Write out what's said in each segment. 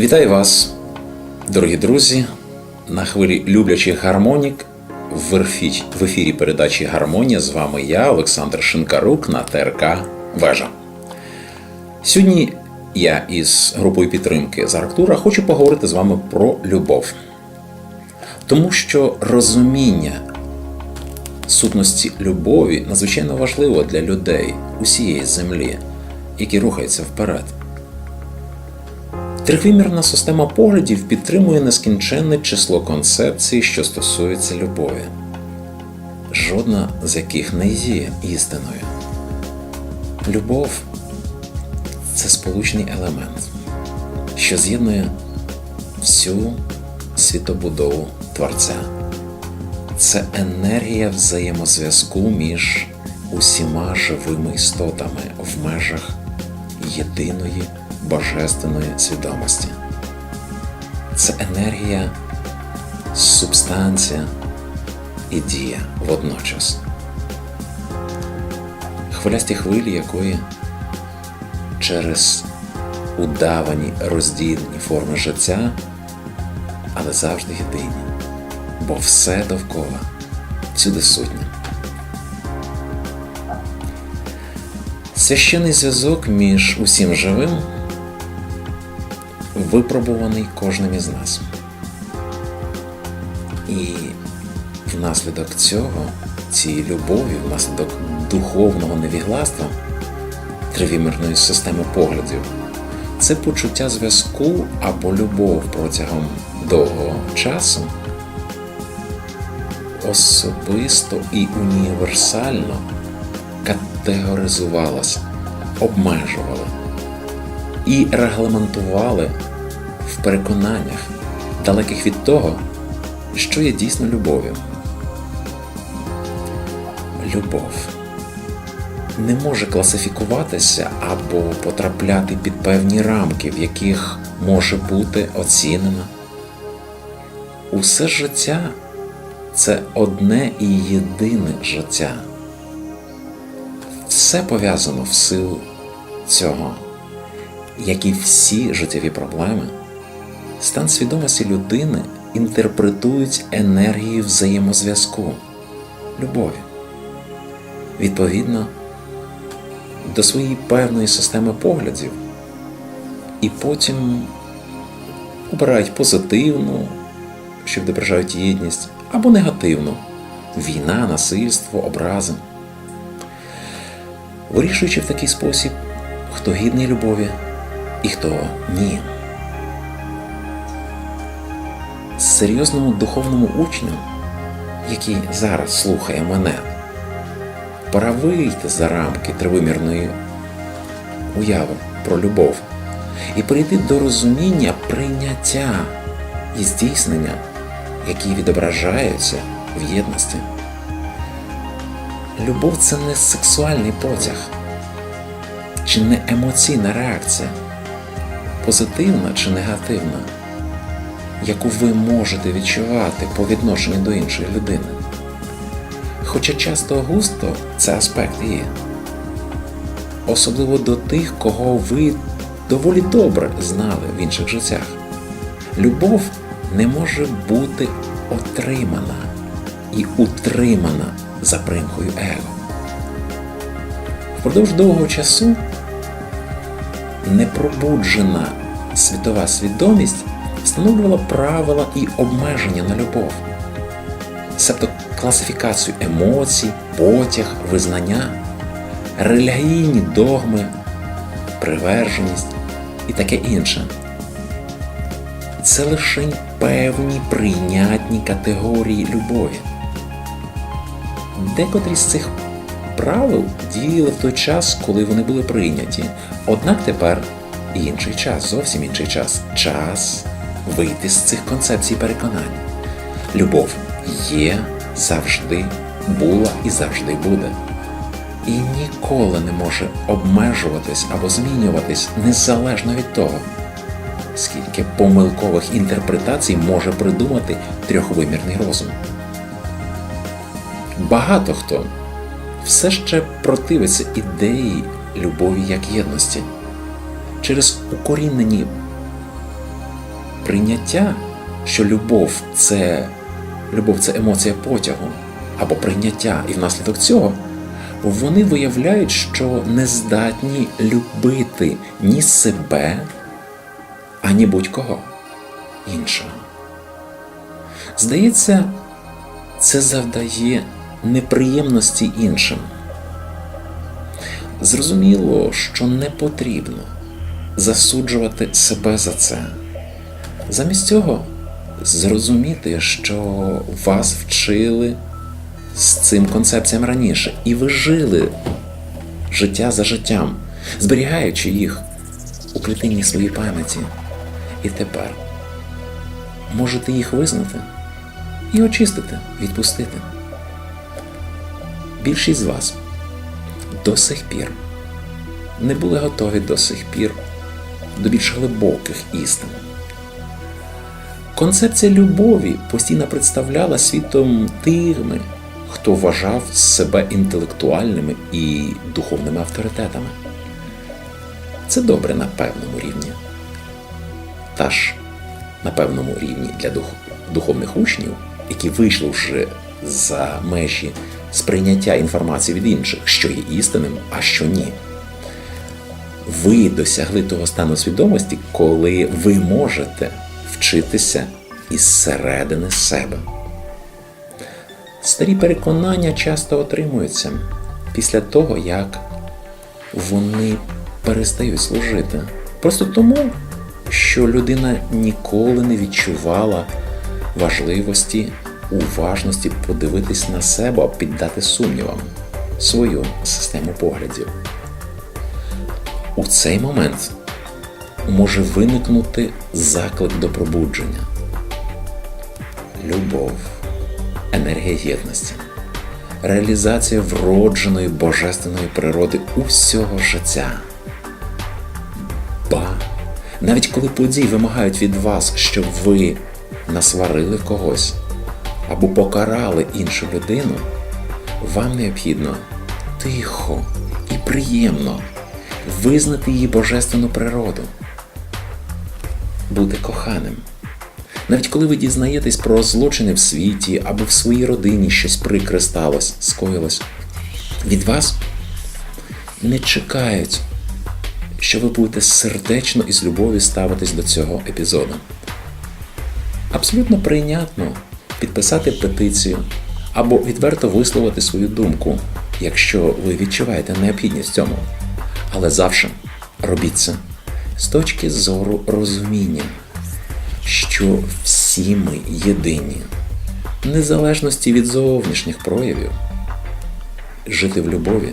Вітаю вас, дорогі друзі, на хвилі люблячих гармонік в ефірі, в ефірі передачі Гармонія. З вами я, Олександр Шинкарук, на ТРК Вежа. Сьогодні я із групою підтримки з Арктура хочу поговорити з вами про любов. Тому що розуміння сутності любові надзвичайно важливо для людей усієї землі, які рухаються вперед. Трихвимірна система поглядів підтримує нескінченне число концепцій, що стосуються любові, жодна з яких не є істиною. Любов це сполучний елемент, що з'єднує всю світобудову Творця. Це енергія взаємозв'язку між усіма живими істотами в межах єдиної божественної свідомості. Це енергія, субстанція і дія водночас. Хвилясті хвилі якої через удавані розділені форми життя, але завжди єдині, бо все довкола всюди сутнє. Священний зв'язок між усім живим випробуваний кожним із нас. І внаслідок цього, цієї любові, внаслідок духовного невігластва, тривімірної системи поглядів, це почуття зв'язку або любов протягом довгого часу особисто і універсально категоризувалася, обмежували і регламентували в переконаннях, далеких від того, що є дійсно любов'ю. Любов не може класифікуватися або потрапляти під певні рамки, в яких може бути оцінена. Усе життя це одне і єдине життя. Все пов'язано в силу цього, як і всі життєві проблеми, стан свідомості людини інтерпретують енергію взаємозв'язку, любові. Відповідно до своєї певної системи поглядів, і потім обирають позитивну, що відображають єдність, або негативну війна, насильство, образи. Вирішуючи в такий спосіб, хто гідний любові і хто ні. Серйозному духовному учню, який зараз слухає мене, пора вийти за рамки тривимірної уяви про любов і прийти до розуміння прийняття і здійснення, які відображаються в єдності. Любов це не сексуальний потяг чи не емоційна реакція, позитивна чи негативна, яку ви можете відчувати по відношенню до іншої людини. Хоча часто густо це аспект є, особливо до тих, кого ви доволі добре знали в інших життях. Любов не може бути отримана і утримана за примкою его. Впродовж довгого часу непробуджена світова свідомість встановлювала правила і обмеження на любов, себто класифікацію емоцій, потяг, визнання, релігійні догми, приверженість і таке інше. Це лише певні прийнятні категорії любові. Декотрі з цих правил діяли в той час, коли вони були прийняті. Однак тепер інший час, зовсім інший час. Час вийти з цих концепцій переконань. Любов є, завжди була і завжди буде. І ніколи не може обмежуватись або змінюватись незалежно від того, скільки помилкових інтерпретацій може придумати трьохвимірний розум. Багато хто все ще противиться ідеї любові як єдності через укорінені прийняття, що любов це любов це емоція потягу або прийняття, і внаслідок цього вони виявляють, що не здатні любити ні себе, ані будь-кого іншого. Здається, це завдає неприємності іншим. Зрозуміло, що не потрібно засуджувати себе за це. Замість цього зрозуміти, що вас вчили з цим концепціям раніше, і ви жили життя за життям, зберігаючи їх у клітині своєї пам'яті. І тепер можете їх визнати і очистити, відпустити. Більшість з вас до сих пір не були готові до сих пір до більш глибоких істин. Концепція любові постійно представляла світом тими, хто вважав себе інтелектуальними і духовними авторитетами. Це добре на певному рівні. Та ж на певному рівні для дух, духовних учнів, які вийшли вже за межі сприйняття інформації від інших, що є істинним, а що ні. Ви досягли того стану свідомості, коли ви можете вчитися із середини себе. Старі переконання часто отримуються після того, як вони перестають служити. Просто тому, що людина ніколи не відчувала важливості, уважності подивитись на себе, піддати сумнівам свою систему поглядів. У цей момент може виникнути заклик до пробудження, любов, енергія єдності, реалізація вродженої божественної природи усього життя. Ба, навіть коли події вимагають від вас, щоб ви насварили когось або покарали іншу людину, вам необхідно тихо і приємно визнати її божественну природу, бути коханим. Навіть коли ви дізнаєтесь про злочини в світі або в своїй родині щось прикре сталося, скоїлось, від вас не чекають, що ви будете сердечно і з любов'ю ставитись до цього епізоду. Абсолютно прийнятно підписати петицію або відверто висловити свою думку, якщо ви відчуваєте необхідність цьому. Але завжди робіть це з точки зору розуміння, що всі ми єдині, незалежності від зовнішніх проявів. Жити в любові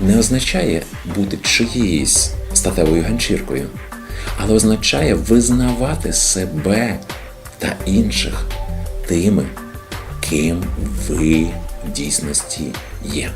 не означає бути чиєюсь статевою ганчіркою, але означає визнавати себе та інших тими, ким ви в дійсності є.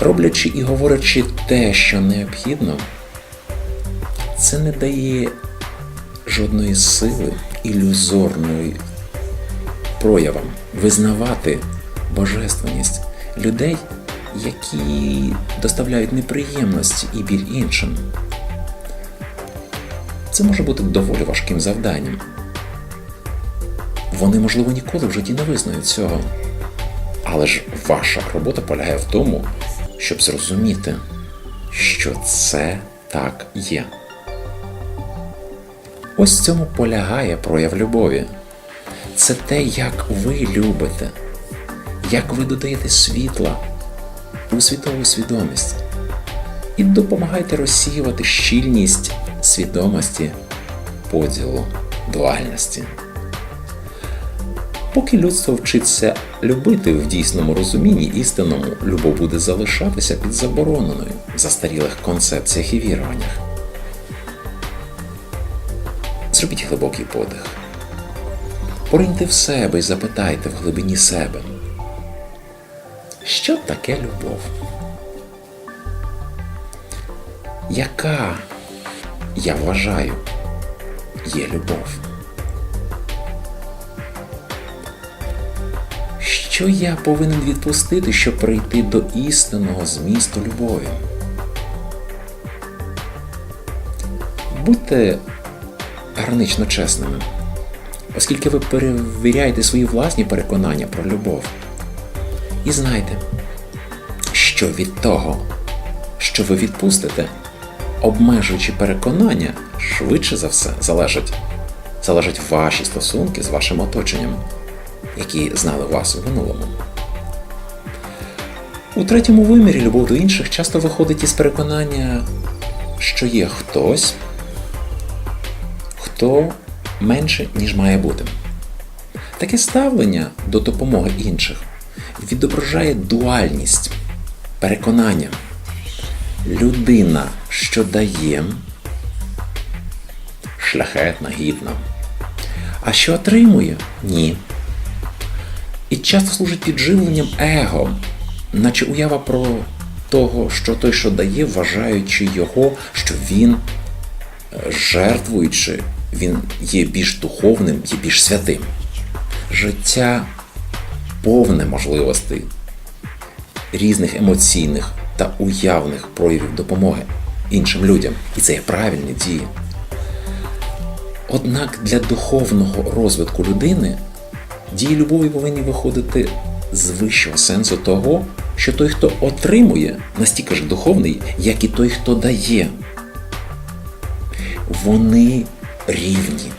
Роблячи і говорячи те, що необхідно, це не дає жодної сили ілюзорної проявам визнавати божественність людей, які доставляють неприємності і біль іншим. Це може бути доволі важким завданням. Вони, можливо, ніколи в житті не визнають цього. Але ж ваша робота полягає в тому, щоб зрозуміти, що це так є. Ось цьому полягає прояв любові. Це те, як ви любите, як ви додаєте світла у світову свідомість і допомагаєте розсіювати щільність свідомості поділу дуальності. Поки людство вчиться любити в дійсному розумінні істинному, любов буде залишатися під забороненою в застарілих концепціях і віруваннях. Зробіть глибокий подих. Пориньте в себе і запитайте в глибині себе, що таке любов? Яка, я вважаю, є любов? Що я повинен відпустити, щоб прийти до істинного змісту любові? Будьте гранично чесними, оскільки ви перевіряєте свої власні переконання про любов. І знайте, що від того, що ви відпустите, обмежуючи переконання, швидше за все залежать, залежать ваші стосунки з вашим оточенням, які знали вас у минулому. У третьому вимірі любов до інших часто виходить із переконання, що є хтось, хто менше, ніж має бути. Таке ставлення до допомоги інших відображає дуальність, переконання. Людина, що дає, шляхетна, гідна. А що отримує? Ні. І часто служить підживленням его, наче уява про того, що той, що дає, вважаючи його, що він, е, жертвуючи, він є більш духовним, є більш святим. Життя повне можливостей, різних емоційних та уявних проявів допомоги іншим людям. І це є правильні дії. Однак для духовного розвитку людини дії любові повинні виходити з вищого сенсу того, що той, хто отримує, настільки ж духовний, як і той, хто дає. Вони рівні.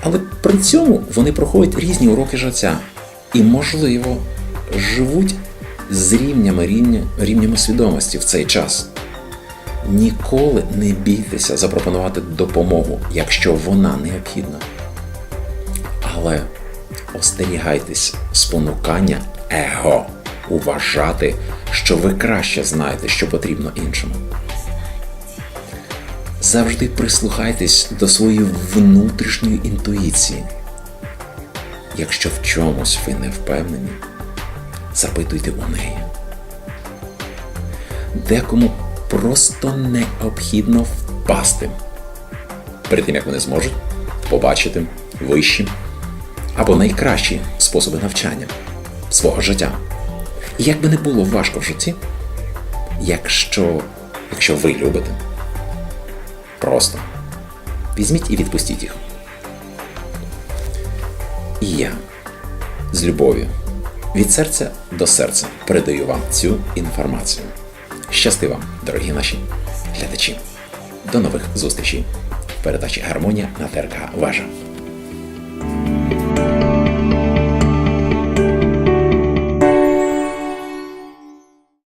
Але при цьому вони проходять різні уроки життя і, можливо, живуть з рівнями, рівня, рівнями свідомості в цей час. Ніколи не бійтеся запропонувати допомогу, якщо вона необхідна. Але остерігайтесь спонукання его уважати, що ви краще знаєте, що потрібно іншому. Завжди прислухайтесь до своєї внутрішньої інтуїції. Якщо в чомусь ви не впевнені, запитуйте у неї. Декому просто необхідно впасти перед тим, як вони зможуть побачити вищі або найкращі способи навчання свого життя. І як би не було важко в житті, якщо, якщо ви любите, просто візьміть і відпустіть їх. І я з любов'ю від серця до серця передаю вам цю інформацію. Щасти вам, дорогі наші глядачі. До нових зустрічей в передачі Гармонія на ТРК Важа.